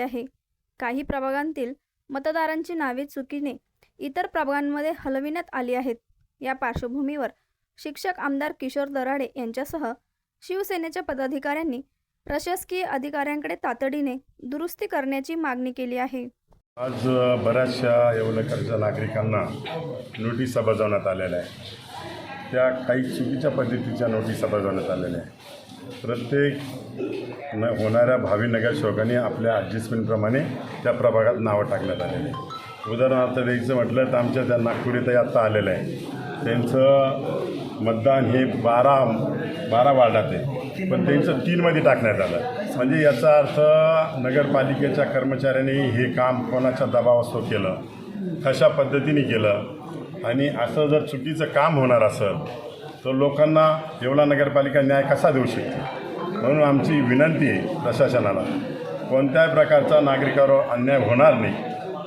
आहे. काही प्रभागांतील मतदारांची नावे चुकीने इतर प्रभागांमध्ये हलविण्यात आली आहेत. या पार्श्वभूमीवर शिक्षक आमदार किशोर दराडे यांच्यासह शिवसेनेच्या पदाधिकाऱ्यांनी प्रशासकीय अधिकाऱ्यांकडे तातडीने दुरुस्ती करण्याची मागणी केली आहे. आज बऱ्याचशा येवलेकरच्या नागरिकांना नोटिसा बजावण्यात आलेल्या आहे त्या काही चुकीच्या पद्धतीच्या नोटिसा बजावण्यात आलेल्या आहेत. प्रत्येक न होणाऱ्या भावी नगरसेवकांनी आपल्या ॲडजस्टमेंटप्रमाणे त्या प्रभागात नावं टाकण्यात आलेले आहे उदाहरणार्थ द्यायचं म्हटलं तर आमच्या त्या नागपुरीतही आत्ता आलेलं आहे. त्यांचं मतदान हे बारा बारा वार्डात आहे. पण त्यांचं तीनमध्ये टाकण्यात आलं. म्हणजे याचा अर्थ नगरपालिकेच्या कर्मचाऱ्यांनी हे काम कोणाच्या दबावास्तव केलं? कशा पद्धतीने केलं? आणि असं जर चुकीचं काम होणार असेल तर लोकांना येवला नगरपालिका न्याय कसा देऊ शकते? म्हणून आमची विनंती आहे प्रशासनाला कोणत्याही प्रकारचा नागरिकावर अन्याय होणार नाही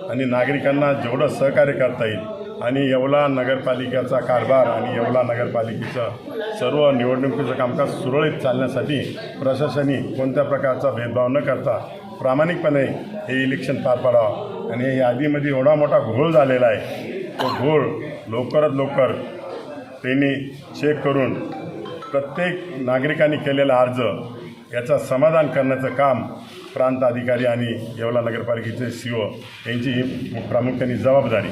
आणि नागरिकांना जेवढं सहकार्य करता येईल आणि येवला नगरपालिकेचा कारभार आणि येवला नगरपालिकेचं सर्व निवडणुकीचं कामकाज सुरळीत चालण्यासाठी प्रशासनाने कोणत्या प्रकारचा भेदभाव न करता प्रामाणिकपणे हे इलेक्शन पार पाडावं. आणि हे यादीमध्ये एवढा मोठा घोळ झालेला आहे तो घोळ लवकरात लवकर त्यांनी चेक करून प्रत्येक नागरिकांनी केलेला अर्ज याचा समाधान करण्याचं काम प्रांत अधिकारी आणि येवला नगरपालिकेचे सी ओ यांची ही प्रामुख्याने जबाबदारी.